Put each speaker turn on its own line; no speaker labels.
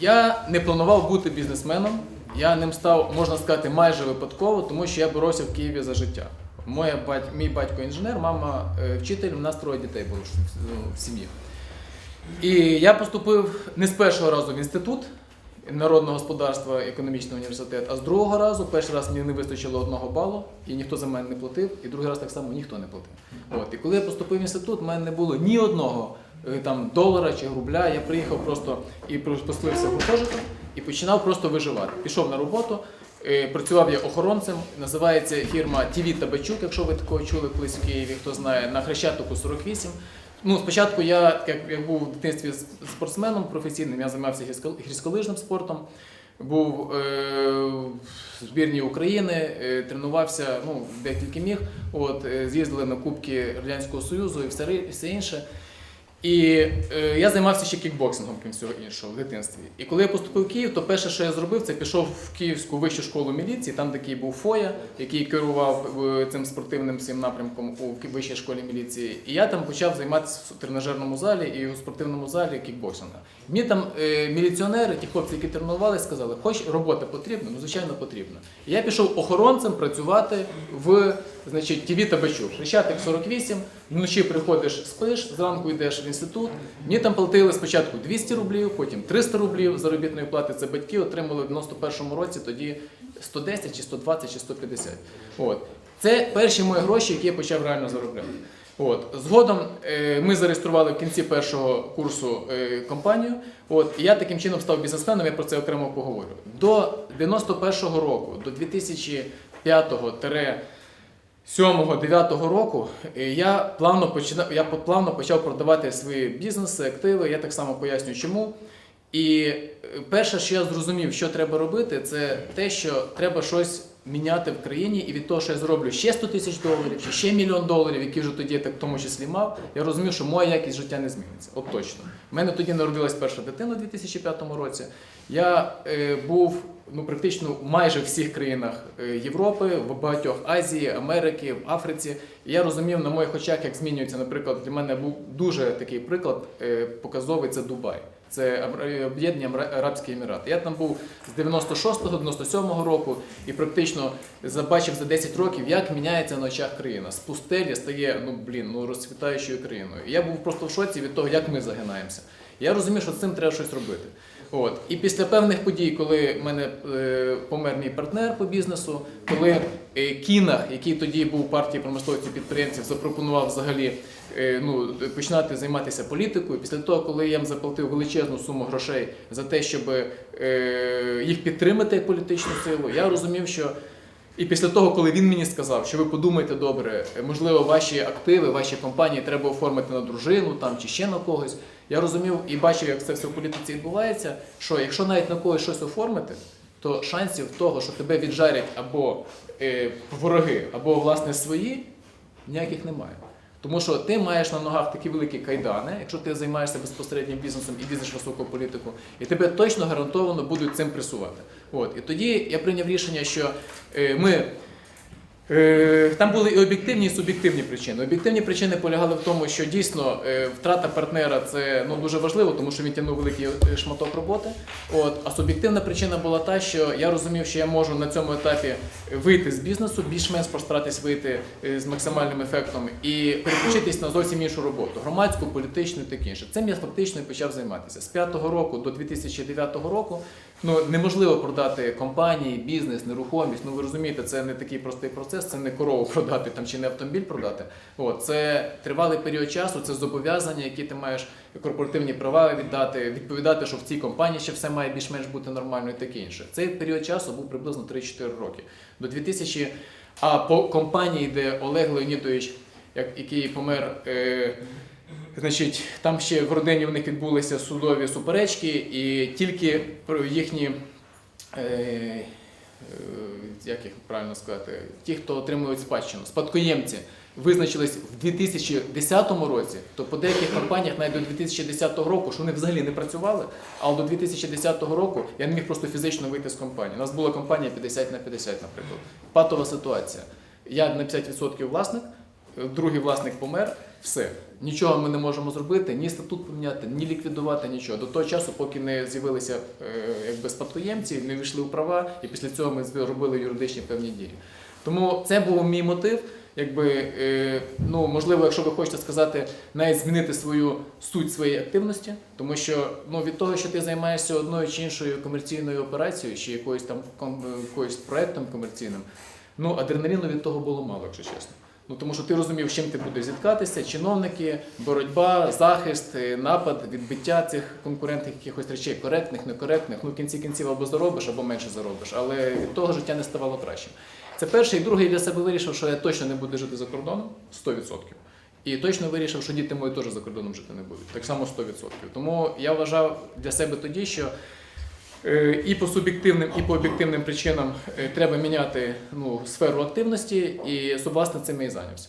Я не планував бути бізнесменом. Я ним став, можна сказати, майже випадково, тому що я боровся в Києві за життя. Моя бать, мій батько інженер, мама е, вчитель, у нас троє дітей було в- в сім'ї. І я поступив не з першого разу в інститут народного господарства, економічний університет, а з другого разу. Перший раз мені не вистачило одного балу, і ніхто за мене не платив, і другий раз так само ніхто не платив. От. І коли я поступив в інститут, в мене не було ні одного там долара чи рубля. Я приїхав просто і поселився в гуртожиток і починав просто виживати. Пішов на роботу. е, Працював я охоронцем, називається фірма ТВ Табачук, якщо ви такого чули колись в Києві, хто знає, на Хрещатику 48. Ну, спочатку я, як, як був в дитинстві спортсменом професійним, я займався гірсько- гірськолижним спортом, був е, в збірній України, е, тренувався ну, де тільки міг. От, е, з'їздили на Кубки Радянського Союзу і все, все інше. І е, я займався ще кікбоксингом, крім всього іншого, в дитинстві. І коли я поступив в Київ, то перше, що я зробив, це пішов в Київську вищу школу міліції, там такий був Фоя, який керував е, цим спортивним всім напрямком у вищій школі міліції. І я там почав займатися в тренажерному залі і у спортивному залі кікбоксинга. Мені там е, міліціонери, ті хлопці, які тренувалися, сказали, хоч робота потрібна, ну звичайно потрібна. І я пішов охоронцем працювати в значить, ТВ Табачук. Хрещатик 48, вночі приходиш, спиш, зранку йдеш в інститут. Мені там платили спочатку 200 рублів, потім 300 рублів заробітної плати. Це батьки отримали в 91-му році тоді 110 чи 120 чи 150. От. Це перші мої гроші, які я почав реально заробляти. От. Згодом е, ми зареєстрували в кінці першого курсу е, компанію. От. І я таким чином став бізнесменом, я про це окремо поговорю. До 91-го року, до 2005 7-9 року е, я плавно починав, я плавно почав продавати свої бізнеси, активи. Я так само поясню, чому. І е, перше, що я зрозумів, що треба робити, це те, що треба щось міняти в країні, і від того, що я зроблю ще 100 тисяч доларів, чи ще мільйон доларів, які вже тоді так в тому числі мав, я розумів, що моя якість життя не зміниться. От точно. У мене тоді народилась перша дитина у 2005 році. Я е, був ну, практично в майже всіх країнах е, Європи, в багатьох Азії, Америки, в Африці. І я розумів на моїх очах, як змінюється, наприклад, для мене був дуже такий приклад е, показовий це Дубай. Це Об'єднані Арабські Емірати. Я там був з 96-го, 97-го року і практично забачив за 10 років, як міняється на очах країна. З пустелі стає ну блін, ну розцвітаючою країною. І я був просто в шоці від того, як ми загинаємося. Я розумів, що з цим треба щось робити. От. І після певних подій, коли в мене е, помер мій партнер по бізнесу, коли е, Кінах, який тоді був партії промисловців підприємців, запропонував взагалі е, ну, починати займатися політикою. Після того, коли я їм заплатив величезну суму грошей за те, щоб їх підтримати як політичну силу, я розумів, що і після того, коли він мені сказав, що ви подумайте добре, можливо, ваші активи, ваші компанії треба оформити на дружину там чи ще на когось. Я розумів і бачив, як це все в політиці відбувається. Що якщо навіть на когось щось оформити, то шансів того, що тебе віджарять або е, вороги, або власне свої, ніяких немає. Тому що ти маєш на ногах такі великі кайдани, якщо ти займаєшся безпосередньо бізнесом і візиш високу політику, і тебе точно гарантовано будуть цим пресувати. От. І тоді я прийняв рішення, що е, ми. Е, Там були і об'єктивні, і суб'єктивні причини. Об'єктивні причини полягали в тому, що дійсно е, втрата партнера це ну, дуже важливо, тому що він тягнув великий е, шматок роботи. От. А суб'єктивна причина була та, що я розумів, що я можу на цьому етапі вийти з бізнесу, більш-менш постаратись вийти з максимальним ефектом і переключитись на зовсім іншу роботу громадську, політичну і таке інше. Цим я фактично почав займатися. З 5-го року до 2009 року ну, неможливо продати компанії, бізнес, нерухомість. Ну ви розумієте, це не такий простий процес, це не корову продати там чи не автомобіль продати. От, це тривалий період часу, це зобов'язання, які ти маєш корпоративні права віддати, відповідати, що в цій компанії ще все має більш-менш бути нормально і таке інше. Цей період часу був приблизно 3-4 роки. До 2000... А по компанії, де Олег Леонідович, як, який помер. Е, Значить, там ще в родині в них відбулися судові суперечки, і тільки їхні, е, е, як їх правильно сказати, ті, хто отримують спадщину, спадкоємці, визначились в 2010 році, то по деяких компаніях навіть до 2010 року, що вони взагалі не працювали, але до 2010 року я не міг просто фізично вийти з компанії. У нас була компанія 50 на 50, наприклад. Патова ситуація. Я на 50% власник, другий власник помер, все. Нічого ми не можемо зробити, ні статут поміняти, ні ліквідувати, нічого. До того часу, поки не з'явилися е, якби спадкоємці, не війшли у права, і після цього ми зробили юридичні певні дії. Тому це був мій мотив. Якби, е, ну, можливо, якщо ви хочете сказати, навіть змінити свою суть своєї активності, тому що ну, від того, що ти займаєшся одною чи іншою комерційною операцією, чи якоюсь там ком- якоюсь проектом комерційним, ну, адреналіну від того було мало, якщо чесно. Ну, тому що ти розумів, з чим ти будеш зіткатися, чиновники, боротьба, захист, е, напад, відбиття цих конкурентних якихось речей, коректних, некоректних. Ну, в кінці кінців або заробиш, або менше заробиш. Але від того життя не ставало кращим. Це перший. І другий я для себе вирішив, що я точно не буду жити за кордоном 100%. І точно вирішив, що діти мої теж за кордоном жити не будуть. Так само 100%. Тому я вважав для себе тоді, що і по суб'єктивним, і по об'єктивним причинам е, треба міняти ну, сферу активності, і власне цим я і зайнявся.